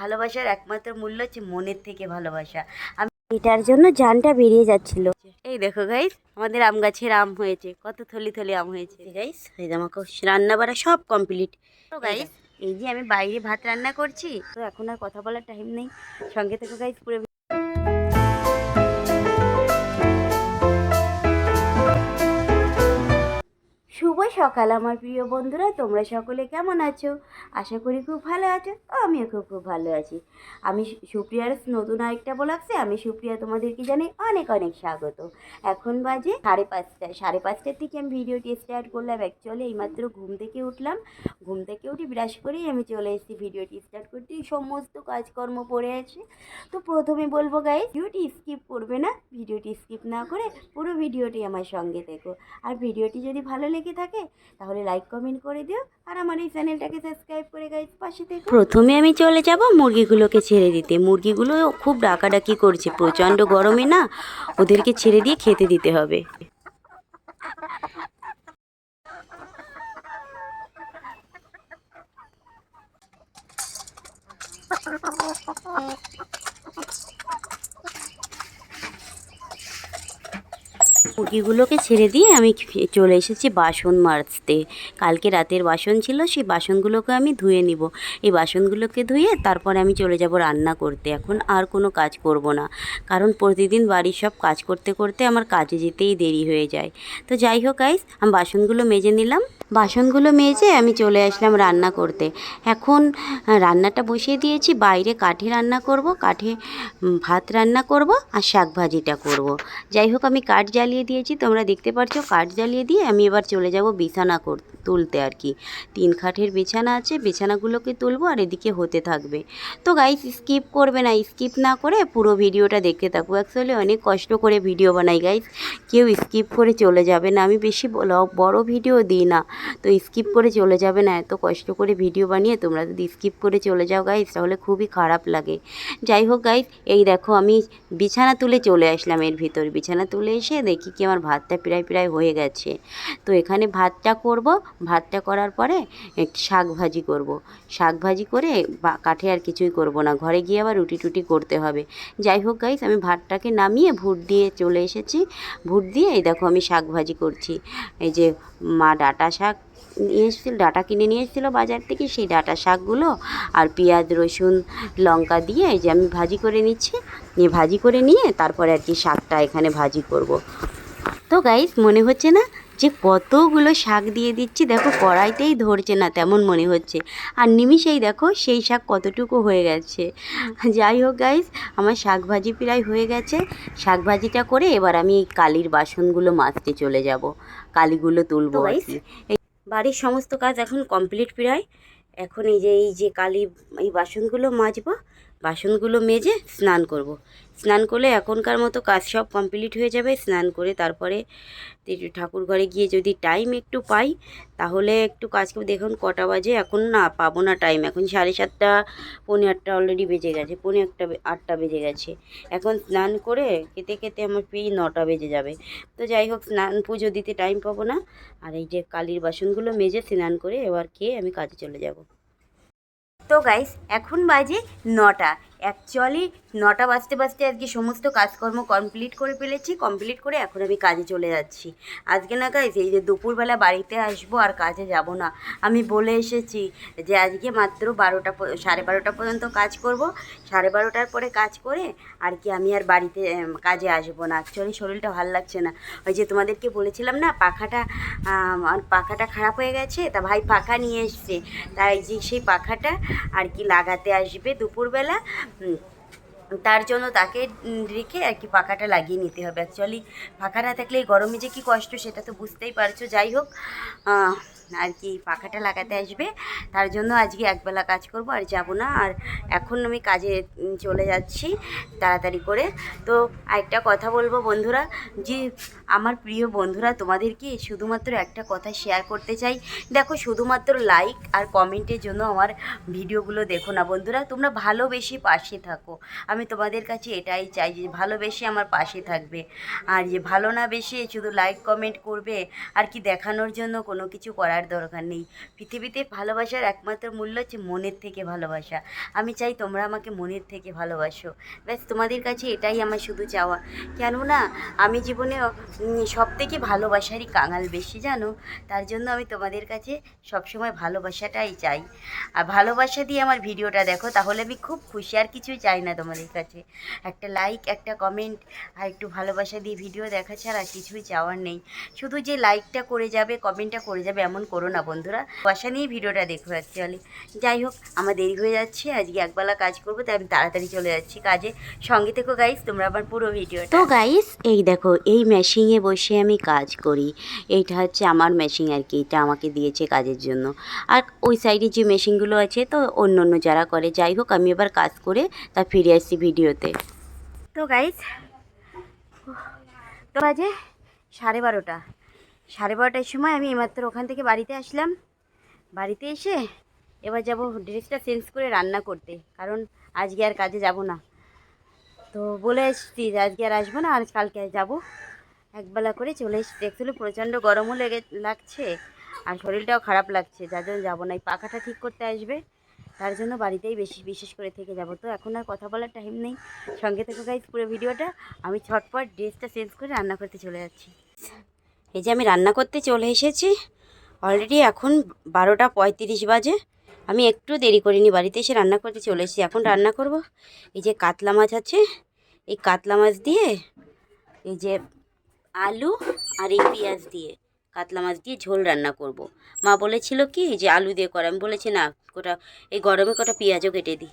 ভালোবাসার একমাত্র মূল্য হচ্ছে মনের থেকে ভালোবাসা। আমি এটার জন্য জানটা বেরিয়ে যাচ্ছিল। এই দেখো গাইস আমাদের আম গাছের আম হয়েছে, কত থলি থলি আম হয়েছে। গাইস এই আমাকে রান্না বাড়া সব কমপ্লিট তো গাইস এই যে আমি বাইরে ভাত রান্না করছি, তো এখন আর কথা বলার টাইম নেই। সঙ্গে থেকে গাইস পুরো শুভ সকাল, আমার প্রিয় বন্ধুরা। তোমরা সকলে কেমন আছো? আশা করি খুব ভালো আছো। আমিও খুব খুব ভালো আছি। আমি সুপ্রিয়ার নতুন আরেকটা বলাগছে আমি সুপ্রিয়া তোমাদেরকে জানাই অনেক অনেক স্বাগত। এখন বাজে সাড়ে পাঁচটা, সাড়ে পাঁচটার থেকে আমি ভিডিওটি স্টার্ট করলাম। অ্যাকচুয়ালি এইমাত্র ঘুম থেকে উঠলাম। ঘুম থেকে উঠে ব্রাশ করেই আমি চলে এসেছি ভিডিওটি স্টার্ট করতে। সমস্ত কাজকর্ম পড়ে আছে। তো প্রথমে বলব গাই ভিডিওটি স্কিপ করবে না। ভিডিওটি স্কিপ না করে পুরো ভিডিওটি আমার সঙ্গে দেখো। আর ভিডিওটি যদি ভালো লেগে থাকে তাহলে লাইক কমেন্ট করে দিও। আর আমার এই চ্যানেলটাকে সাবস্ক্রাইব করে গাইজ পাশে থেকে। প্রথমে আমি চলে যাব মুরগিগুলোকে ছেড়ে দিতে। মুরগিগুলো খুব ডাকাডাকি করছে প্রচণ্ড গরমে না ওদেরকে ছেড়ে দিয়ে খেতে দিতে হবে। মুরগিগুলোকে ছেড়ে দিয়ে আমি চলে এসেছি বাসন মাজতে। কালকে রাতের বাসন ছিল, সেই বাসনগুলোকে আমি ধুয়ে নিব। এই বাসনগুলোকে ধুয়ে তারপরে আমি চলে যাব রান্না করতে। এখন আর কোনো কাজ করব না। কারণ প্রতিদিন বাড়ির সব কাজ করতে করতে আমার কাজে যেতেই দেরি হয়ে যায়। তো যাই হোক গাইস আমি বাসনগুলো মেজে নিলাম। বাসনগুলো মেজে আমি চলে আসলাম রান্না করতে। এখন রান্নাটা বসিয়ে দিয়েছি। বাইরে কাঠে রান্না করব, কাঠে ভাত রান্না করব আর শাক ভাজিটা করব। যাই হোক, আমি কাঠ জ্বালিয়ে দিয়েছি, তোমরা দেখতে পাচ্ছ কাঠ জ্বালিয়ে দিয়ে আমি এবার চলে যাব বিছানা কর, তুলতে আর কি। তিন খাটের বিছানা আছে, বিছানাগুলোকে তুলবো আর এদিকে হতে থাকবে। তো গাইস স্কিপ করবে না স্কিপ না করে পুরো ভিডিওটা দেখতে থাকব অ্যাকচুয়ালি অনেক কষ্ট করে ভিডিও বানাই গাইস কেউ স্কিপ করে চলে যাবে না, আমি বেশি বড় ভিডিও দিই না। তো স্কিপ করে চলে যাবে না, এত কষ্ট করে ভিডিও বানিয়ে তোমরা যদি স্কিপ করে চলে যাও গাইস তাহলে খুবই খারাপ লাগে। যাই হোক গাইস এই দেখো আমি বিছানা তুলে চলে আসলাম এর ভিতর। বিছানা তুলে এসে দেখি কি আমার ভাতটা প্রায় প্রায় হয়ে গেছে। তো এখানে ভাতটা করব, ভাতটা করার পরে শাক ভাজি করব। শাক ভাজি করে কাঠে আর কিছুই করব না। ঘরে গিয়ে আবার রুটি টুটি করতে হবে। যাই হোক গাইস আমি ভাতটাকে নামিয়ে ভুট দিয়ে চলে এসেছি। ভুট দিয়ে এই দেখো আমি শাক ভাজি করছি। এই যে মা ডাটা শাক নিয়ে এসেছিল, ডাটা কিনে নিয়ে এসেছিল বাজার থেকে, সেই ডাটা শাকগুলো আর পেঁয়াজ, রসুন, লঙ্কা দিয়ে এই যে আমি ভাজি করে নিচ্ছি। নিয়ে ভাজি করে নিয়ে তারপরে আর কি শাকটা এখানে ভাজি করব। তো গাইস মনে হচ্ছে না যে কতগুলো শাক দিয়ে দিচ্ছি? দেখো কড়াইতেই ধরছে না তেমন মনে হচ্ছে। আর নিমিষেই দেখো সেই শাক কতটুকু হয়ে গেছে। যাই হোক গাইস আমার শাক ভাজি প্রায় হয়ে গেছে। শাক ভাজিটা করে এবার আমি এই কালির বাসনগুলো মাজতে চলে যাব। কালিগুলো তুলবো এই বাড়ির সমস্ত কাজ এখন কমপ্লিট প্রায়। এখন এই যে এই যে কালি এই বাসনগুলো মাজবো। বাসনগুলো মেজে স্নান করব। স্নান করলে এখনকার মতো কাজ সব কমপ্লিট হয়ে যাবে। স্নান করে তারপরে ঠাকুর ঘরে গিয়ে যদি টাইম একটু পাই, তাহলে একটু কাজ করব দেখুন কটা বাজে, এখন না পাবো না টাইম। এখন সাড়ে সাতটা, পৌনে আটটা অলরেডি বেজে গেছে, পৌনে একটা আটটা বেজে গেছে। এখন স্নান করে খেতে খেতে আমার প্রায় নটা বেজে যাবে। তো যাই হোক, স্নান পুজো দিতে টাইম পাবো না। আর এই যে কালির বাসনগুলো মেজে স্নান করে এবার খেয়ে আমি কাজে চলে যাব। তো গাইস এখন বাজে নটা। অ্যাকচুয়ালি নটা বাজতে বাজতে আজকে সমস্ত কাজকর্ম কমপ্লিট করে ফেলেছি কমপ্লিট করে এখন আমি কাজে চলে যাচ্ছি। আজকে না গাইস এই যে দুপুরবেলা বাড়িতে আসব আর কাজে যাব না। আমি বলে এসেছি যে আজকে মাত্র বারোটা সাড়ে বারোটা পর্যন্ত কাজ করব। সাড়ে বারোটার পরে কাজ করে আর কি আমি আর বাড়িতে কাজে আসব না। অ্যাকচুয়ালি শরীরটা ভালো লাগছে না। ওই যে তোমাদেরকে বলেছিলাম না, পাখাটা পাখাটা খারাপ হয়ে গেছে, তা ভাই পাখা নিয়ে এসছে। তাই যে সেই পাখাটা আর কি লাগাতে আসবে দুপুরবেলা। তার জন্য তাকে রেখে আর কি পাখাটা লাগিয়ে নিতে হবে। অ্যাকচুয়ালি পাখা না থাকলে এই গরমে যে কী কষ্ট সেটা তো বুঝতেই পারছ। যাই হোক আর কি পাখাটা লাগাতে আসবে। তার জন্য আজকে একবেলা কাজ করব আর যাব না। আর এখন আমি কাজে চলে যাচ্ছি তাড়াতাড়ি করে। তো আরেকটা কথা বলব বন্ধুরা, যে আমার প্রিয় বন্ধুরা তোমাদেরকে শুধুমাত্র একটা কথা শেয়ার করতে চাই? দেখো, শুধুমাত্র লাইক আর কমেন্টের জন্য আমার ভিডিওগুলো দেখো না বন্ধুরা। তোমরা ভালোবেসে পাশে থাকো। আমি তোমাদের কাছে এটাই চাই যে ভালোবেসে আমার পাশে থাকবে। আর যে ভালো না বেশি শুধু লাইক কমেন্ট করবে, আর কি দেখানোর জন্য কোনো কিছু করার করার দরকার নেই। পৃথিবীতে ভালোবাসার একমাত্র মূল্য হচ্ছে মনের থেকে ভালোবাসা। আমি চাই তোমরা আমাকে মনের থেকে ভালোবাসো। ব্যাস, তোমাদের কাছে এটাই আমার শুধু চাওয়া। কেননা, আমি জীবনে সব থেকে ভালোবাসারই কাঙাল বেশি, জানো? তার জন্য আমি তোমাদের কাছে সবসময় ভালোবাসাটাই চাই। আর ভালোবাসা দিয়ে আমার ভিডিওটা দেখো, তাহলে আমি খুব খুশি, আর কিছুই চাই না তোমাদের কাছে। একটা লাইক একটা কমেন্ট আর একটু ভালোবাসা দিয়ে ভিডিও দেখা ছাড়া কিছুই চাওয়ার নেই। শুধু যে লাইকটা করে যাবে কমেন্টটা করে যাবে, এমন করো না বন্ধুরা। বাসা নিয়ে ভিডিওটা দেখো অ্যাকচুয়ালি যাই হোক আমার দেরি হয়ে যাচ্ছে আজকে একবেলা কাজ করব তাই আমি তাড়াতাড়ি চলে যাচ্ছি কাজে। সঙ্গে থেকো গাইস তোমরা আমার পুরো ভিডিও তো গাইস এই দেখো এই মেশিনে বসে আমি কাজ করি। এইটা হচ্ছে আমার মেশিন আর কি এটা আমাকে দিয়েছে কাজের জন্য। আর ওই সাইডে যে মেশিনগুলো আছে তো অন্য অন্য যারা করে যাই হোক আমি এবার কাজ করে তা ফিরে আসছি ভিডিওতে। তো গাইস তো বাজে সাড়ে বারোটা। সাড়ে বারোটার সময় আমি এইমাত্র ওখান থেকে বাড়িতে আসলাম। বাড়িতে এসে এবার যাব ড্রেসটা চেঞ্জ করে রান্না করতে, কারণ আজকে আর কাজে যাব না। তো বলে এসছি যে আজকে আর আসব না, আর কালকে যাব। একবেলা করে চলে এসছি। অ্যাকচুয়ালি প্রচণ্ড গরমও লেগে লাগছে, আর শরীরটাও খারাপ লাগছে, যার জন্য যাব না। এই পাখাটা ঠিক করতে আসবে, তার জন্য বাড়িতেই বেশি, বিশেষ করে থেকে যাব। তো এখন আর কথা বলার টাইম নেই। সঙ্গে থেকে গাইজ পুরো ভিডিওটা। আমি ছটপট ড্রেসটা চেঞ্জ করে রান্না করতে চলে যাচ্ছি। এই যে আমি রান্না করতে চলে এসেছি। অলরেডি এখন বারোটা পঁয়ত্রিশ বাজে। আমি একটু দেরি করিনি, বাড়িতে এসে রান্না করতে চলে এসেছি। এখন রান্না করব। এই যে কাতলা মাছ আছে, এই কাতলা মাছ দিয়ে, এই যে আলু আর এই পেঁয়াজ দিয়ে কাতলা মাছ দিয়ে ঝোল রান্না করব। মা বলেছিল কি, এই যে আলু দিয়ে করে। আমি বলেছি, না কোটা এই গরমে কটা পেঁয়াজও কেটে দিই।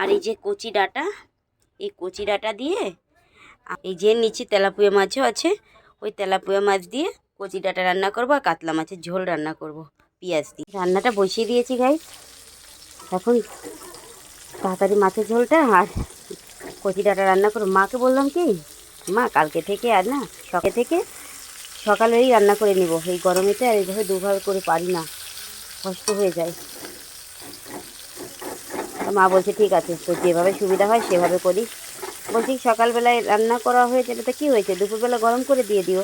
আর এই যে কচি ডাঁটা, এই কচি ডাটা দিয়ে, এই যে নিচে তেলাপুয়া মাছও আছে ওই তেলাপুয়া মাছ দিয়ে কচি ডাটা রান্না করব আর কাতলা মাছের ঝোল রান্না করব, পেঁয়াজ দিয়ে। রান্নাটা বসিয়ে দিয়েছি গাই এখন তাড়াতাড়ি মাছের ঝোলটা আর কচি ডাঁটা রান্না করব। মাকে বললাম কি, মা, কালকে থেকে আর না, সকাল থেকে সকালেই রান্না করে নিব। এই গরমেতে আর এইভাবে দুবার করে পারি না। কষ্ট হয়ে যায়। মা বলছে, ঠিক আছে তো যেভাবে সুবিধা হয়, সেভাবে করি বলছি, সকালবেলায় রান্না করা হয়েছে, এটা কী হয়েছে? দুপুরবেলা গরম করে দিয়ে দিও,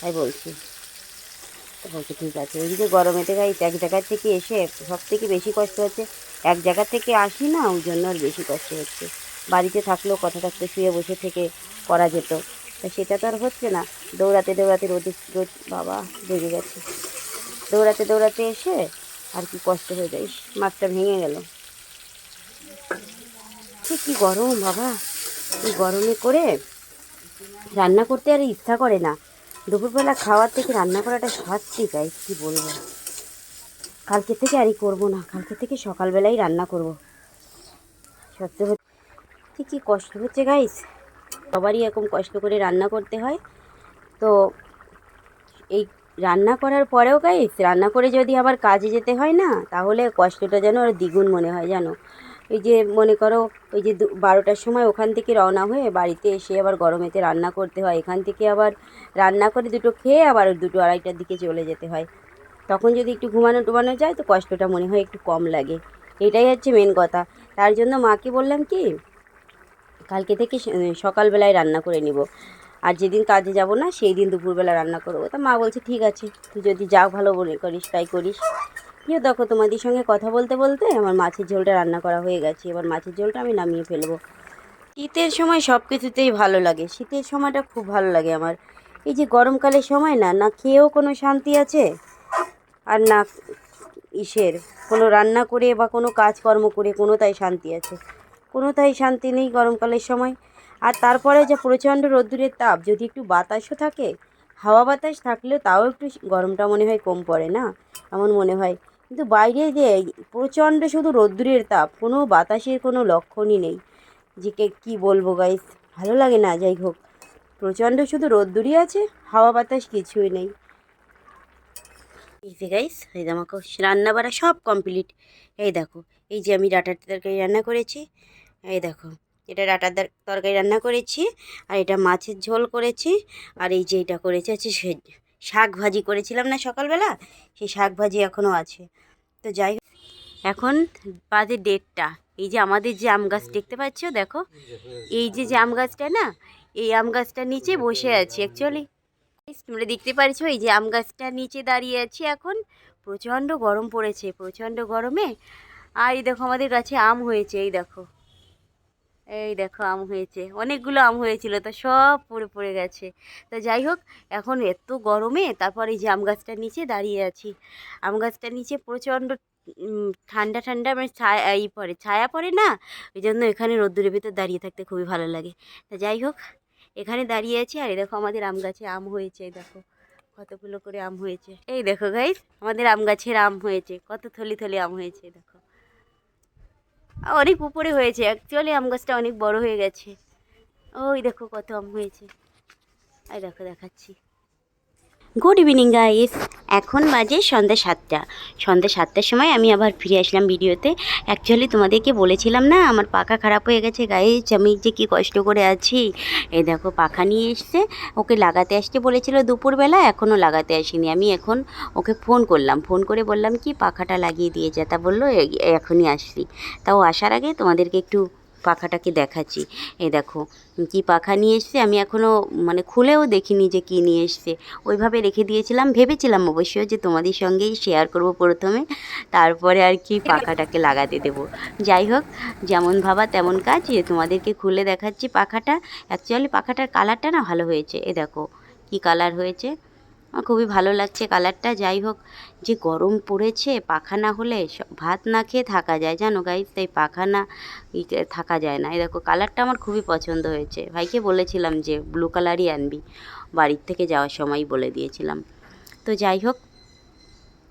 তাই বলছি। বলছি, ঠিক আছে ওইদিকে গরমেতে গাই এক জায়গার থেকে এসে সব থেকে বেশি কষ্ট হচ্ছে, এক জায়গা থেকে আসি না, ওই জন্য আর বেশি কষ্ট হচ্ছে। বাড়িতে থাকলেও, কথা থাকতে শুয়ে বসে থেকে করা যেত। তা সেটা তো আর হচ্ছে না। দৌড়াতে দৌড়াতে রোদে রোদ, বাবা লেগে গেছে। দৌড়াতে দৌড়াতে এসে আর কি কষ্ট হয়ে যায় মাছটা ভেঙে গেল। সে কি গরম, বাবা। গরমে করে রান্না করতে আর ইচ্ছা করে না। দুপুরবেলা খাওয়ার থেকে রান্না করাটা শাস্তি গাই কি বলব? কালকে থেকে আরই করব না, কালকে থেকে সকালবেলাই রান্না করব। সত্যি হচ্ছে কি কষ্ট হচ্ছে গাইস সবারই এরকম কষ্ট করে রান্না করতে হয়। তো এই রান্না করার পরেও গাইস রান্না করে যদি আবার কাজে যেতে হয় না, তাহলে কষ্টটা যেন আর দ্বিগুণ মনে হয় জানো? এই যে মনে করো, ওই যে বারোটার সময় ওখান থেকে রওনা হয়ে বাড়িতে এসে আবার গরমেতে রান্না করতে হয়। এখান থেকে আবার রান্না করে দুটো খেয়ে আবার দুটো আড়াইটার দিকে চলে যেতে হয়। তখন যদি একটু ঘুমানো টুমানো যায় তো কষ্টটা মনে হয় একটু কম লাগে। এটাই হচ্ছে মেন কথা। তার জন্য মাকে বললাম কি, কালকে থেকে সকালবেলায় রান্না করে নিব। আর যেদিন কাজে যাব না, সেই দিন দুপুরবেলা রান্না করব। তা মা বলছে, ঠিক আছে, তুই যদি যা ভালো মনে করিস, তাই করিস। ইয়ে দেখো, তোমাদের সঙ্গে কথা বলতে বলতে আমার মাছের ঝোলটা রান্না করা হয়ে গেছে। এবার মাছের ঝোলটা আমি নামিয়ে ফেলব। শীতের সময় সব কিছুতেই ভালো লাগে। শীতের সময়টা খুব ভালো লাগে আমার। এই যে গরমকালের সময় না না খেয়েও কোনো শান্তি আছে, আর না ইসের। কোনো রান্না করে বা কোনো কাজকর্ম করে কোনোটাই শান্তি আছে। কোনোটাই শান্তি নেই গরমকালের সময়। আর তারপরে যে প্রচণ্ড রোদ্দুরের তাপ, যদি একটু বাতাসও থাকে, হাওয়া বাতাস থাকলেও তাও একটু গরমটা মনে হয় কম পড়ে না? এমন মনে হয়। কিন্তু বাইরে যে প্রচণ্ড শুধু রোদ্দুরের তাপ, কোনো বাতাসের কোনো লক্ষণই নেই। যে কে কী বলব গাইস ভালো লাগে না যাই হোক প্রচণ্ড শুধু রোদ্দুরই আছে, হাওয়া বাতাস কিছুই নেই। এই যে গাইস এই আমাকে রান্না বাড়া সব কমপ্লিট এই দেখো, এই যে আমি ডাটার তরকারি রান্না করেছি, এই দেখো, এটা ডাটার তরকারি রান্না করেছি, আর এটা মাছের ঝোল করেছি, আর এই যে এটা করেছি হচ্ছে সে- শাক ভাজি করেছিলাম না সকালবেলা, সেই শাক ভাজি এখনও আছে। তো যাই এখন বাজে ডেটটা এই যে আমাদের যে আম গাছ দেখতে পাচ্ছ, দেখো? এই যে যে আম গাছটা না, এই আম গাছটার নিচে বসে আছি অ্যাকচুয়ালি তোমরা দেখতে পারছ, এই যে আম গাছটার নিচে দাঁড়িয়ে আছি এখন। প্রচণ্ড গরম পড়েছে, প্রচণ্ড গরমে। আর এই দেখো, আমাদের গাছে আম হয়েছে, এই দেখো। এই দেখো আম হয়েছে। অনেকগুলো আম হয়েছিল, তো সব পড়ে পড়ে গেছে। তো যাই হোক, এখন এত গরমে তারপর এই যে আম গাছটার নিচে দাঁড়িয়ে আছি। আম গাছটার নিচে প্রচণ্ড ঠান্ডা ঠান্ডা মানে ছায়া, ই পড়ে। ছায়া পড়ে না? ওই জন্য এখানে রোদ্দুরের ভিতর দাঁড়িয়ে থাকতে খুবই ভালো লাগে। তা যাই হোক, এখানে দাঁড়িয়ে আছি আর এই দেখো আমাদের আম গাছে আম হয়েছে দেখো। কতগুলো করে আম হয়েছে। এই দেখো গাইস আমাদের আম গাছের আম হয়েছে, কত থলি থলি আম হয়েছে দেখো। অনেক উপরে হয়েছে। অ্যাকচুয়ালি আম গাছটা অনেক বড় হয়ে গেছে। ওই দেখো কত আম হয়েছে। আর দেখো, দেখাচ্ছি। গুড ইভিনিং গাইস এখন বাজে সন্ধ্যা সাতটা। সন্ধ্যা সাতটার সময় আমি আবার ফিরে আসলাম ভিডিওতে। অ্যাকচুয়ালি তোমাদেরকে বলেছিলাম না, আমার পাখা খারাপ হয়ে গেছে গাইস আমি যে কি কষ্ট করে আছি। এই দেখো, পাখা নিয়ে এসছে। ওকে লাগাতে আসতে বলেছিল দুপুরবেলা, এখনও লাগাতে আসেনি। আমি এখন ওকে ফোন করলাম। ফোন করে বললাম কি, পাখাটা লাগিয়ে দিয়ে যা। তা বলল, "এ- এখনই আসছি। তাও আসার আগে তোমাদেরকে একটু পাখাটাকে দেখাচ্ছি? এই দেখো, কি পাখা নিয়ে এসছে? আমি এখনও মানে খুলেও দেখিনি যে কী নিয়ে এসছে। ওইভাবে রেখে দিয়েছিলাম, ভেবেছিলাম অবশ্যই যে তোমাদের সঙ্গেই শেয়ার করব প্রথমে। তারপরে আর কি পাখাটাকে লাগাতে দেবো। যাই হোক, যেমন ভাবা তেমন কাজ। তোমাদেরকে খুলে দেখাচ্ছি পাখাটা। অ্যাকচুয়ালি পাখাটার কালারটা না ভালো হয়েছে। এ দেখো, কি কালার হয়েছে? আমার খুবই ভালো লাগছে কালারটা। যাই হোক, যে গরম পড়েছে, পাখা না হলে ভাত না খেয়ে থাকা যায়। জানো গাইস তাই পাখা না থাকা যায় না। এই দেখো, কালারটা আমার খুবই পছন্দ হয়েছে। ভাইকে বলেছিলাম যে ব্লু কালারই আনবি। বাড়ির থেকে যাওয়ার সময় বলে দিয়েছিলাম। তো যাই হোক,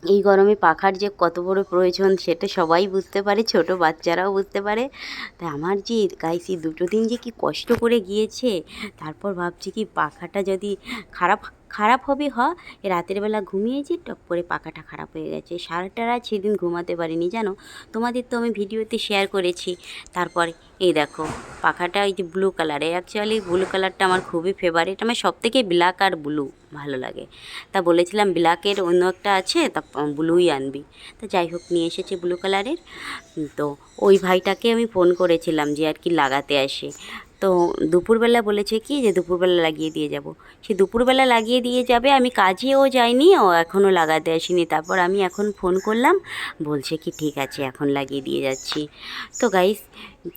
এই গরমে পাখার যে কত বড় প্রয়োজন, সেটা সবাই বুঝতে পারে, ছোট বাচ্চারাও বুঝতে পারে। তাই আমার যে গাইস দুটো দিন যে কি কষ্ট করে গিয়েছে, তারপর ভাবছি কি পাখাটা যদি খারাপ খারাপ হবে হ। রাতের বেলা ঘুমিয়েছি টপ করে পাখাটা খারাপ হয়ে গেছে। সারাটা রাত সেদিন ঘুমাতে পারিনি, জানো? তোমাদের তো আমি ভিডিওতে শেয়ার করেছি। তারপর, এই দেখো, পাখাটা এই যে ব্লু কালারে অ্যাকচুয়ালি ব্লু কালারটা আমার খুবই ফেভারিট আমার সব থেকে ব্ল্যাক আর ব্লু ভালো লাগে। তা বলেছিলাম ব্ল্যাকের অন্য একটা আছে, তা ব্লুই আনবি। তো যাই হোক, নিয়ে এসেছে ব্লু কালারের তো ওই ভাইটাকে আমি ফোন করেছিলাম যে আর কি লাগাতে আসে। তো দুপুরবেলা বলেছে কি যে দুপুরবেলা লাগিয়ে দিয়ে যাব। সে দুপুরবেলা লাগিয়ে দিয়ে যাবে, আমি কাজেও যাইনি, ও এখনও লাগাতে আসিনি। তারপর আমি এখন ফোন করলাম, বলছে কি ঠিক আছে, এখন লাগিয়ে দিয়ে যাচ্ছি। তো গাইস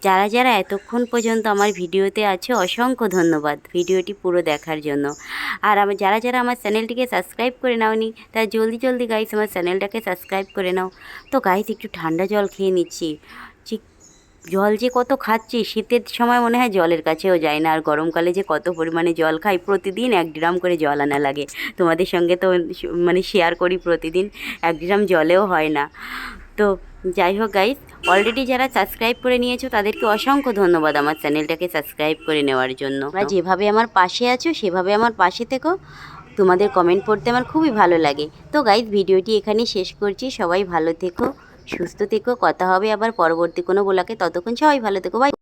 যারা যারা এতক্ষণ পর্যন্ত আমার ভিডিওতে আছে, অসংখ্য ধন্যবাদ ভিডিওটি পুরো দেখার জন্য। আর আমার যারা যারা আমার চ্যানেলটিকে সাবস্ক্রাইব করে নাওনি, তারা জলদি জলদি গাইস আমার চ্যানেলটাকে সাবস্ক্রাইব করে নাও। তো গাইস একটু ঠান্ডা জল খেয়ে নিচ্ছি। জল যে কত খাচ্ছি, শীতের সময় মনে হয় জলের কাছেও যায় না। আর গরমকালে যে কত পরিমাণে জল খাই, প্রতিদিন এক ড্রাম করে জল আনা লাগে। তোমাদের সঙ্গে তো মানে শেয়ার করি প্রতিদিন, এক ড্রাম জলেও হয় না। তো যাই হোক গাইস অলরেডি যারা সাবস্ক্রাইব করে নিয়েছো, তাদেরকে অসংখ্য ধন্যবাদ আমার চ্যানেলটাকে সাবস্ক্রাইব করে নেওয়ার জন্য। তোমরা যেভাবে আমার পাশে আছো, সেভাবে আমার পাশে থেকো। তোমাদের কমেন্ট পড়তে আমার খুবই ভালো লাগে। তো গাইস ভিডিওটি এখানেই শেষ করছি। সবাই ভালো থেকো। সুস্থ থেকো কথা হবে আবার পরবর্তী কোনো বোলাকে ততক্ষণ সবাই ভালো থেকো বাই